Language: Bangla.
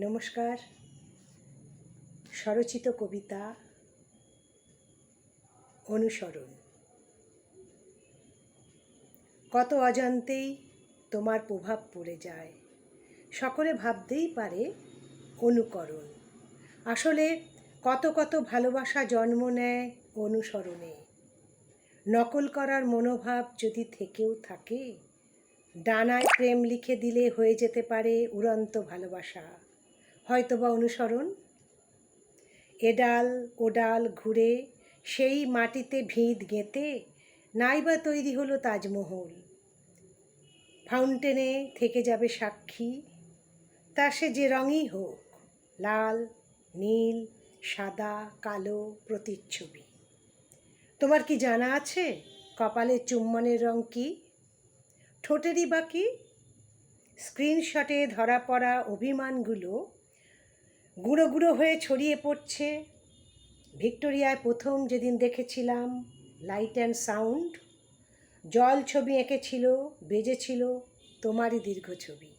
নমস্কার। স্বরচিত কবিতা অনুসরণ। কত অজান্তেই তোমার প্রভাব পড়ে যায়। সকলে ভাবতেই পারে অনুকরণ। আসলে কত কত ভালোবাসা জন্ম নেয় অনুসরণে। নকল করার মনোভাব যদি থেকেও থাকে, ডানায় প্রেম লিখে দিলে হয়ে যেতে পারে উড়ন্ত ভালোবাসা। হয়তোবা অনুসরণ। এডাল ওডাল ঘুরে সেই মাটিতে ভিত গেঁথে নাইবা তৈরি হলো তাজমহল। ফাউন্টেনে থেকে যাবে সাক্ষী। তা সে যে রঙই হোক, লাল, নীল, সাদা, কালো প্রতিচ্ছবি। তোমার কি জানা আছে কপালে চুম্বনের রং কি? ঠোঁটেরই বাকি স্ক্রিনশটে ধরা পড়া অভিমানগুলো গুঁড়ো গুঁড়ো হয়ে ছড়িয়ে পড়ছে। ভিক্টোরিয়ায় প্রথম যেদিন দেখেছিলাম লাইট অ্যান্ড সাউন্ড জল ছবি এঁকেছিল, বেজেছিল তোমারই দীর্ঘ ছবি।